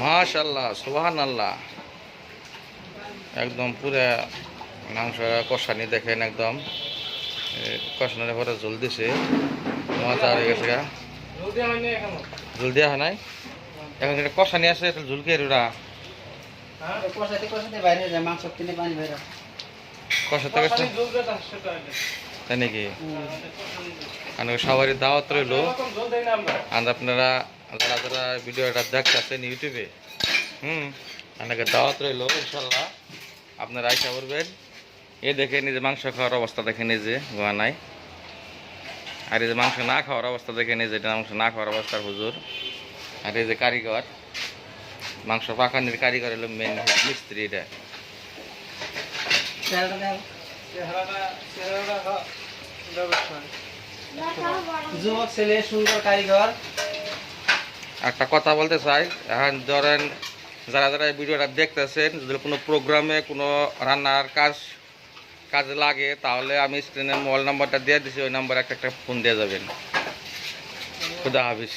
মাশাল্লাহ সোহান আল্লাহ একদম পুরা মাংস কষানি দেখেন একদম। কষানোর পরে জল দিছে। মজা হয়ে গেছে গা। জল দেওয়া হয় নাই? এখন এটা কষানি আছে এটা ঝুলকে কষাতে তাই নাকি? সবারই দাওয়াত রইল। আর আপনারা যারা ভিডিওটা দেখতেছেন ইউটিউবে, হুম আপনাকে দাওয়াত রইল ইনশাল্লাহ আপনারা আইসা করবেন এ দেখে নিজে মাংস খাওয়ার অবস্থা দেখে নিজে গোয়া নাই আর এই যে মাংস না খাওয়ার অবস্থা দেখে নিজে এটা মাংস না খাওয়ার অবস্থার হুজুর। আর এই যে কারিগর, মাংস পাকানির কারিগর হলো মেন মিস্ত্রি এটা। ছেলে, সুন্দর কারিগর। একটা কথা বলতে চাই। এখন ধরেন, যারা যারা এই ভিডিওটা দেখতেছেন, যদি কোনো প্রোগ্রামে কোনো রান্নার কাজ, কাজে লাগে, তাহলে আমি স্ক্রিনে মোবাইল নাম্বারটা দিয়ে দিছি, ওই নাম্বারে একটা একটা ফোন দিয়ে যাবেন। খুদা হাফিজ।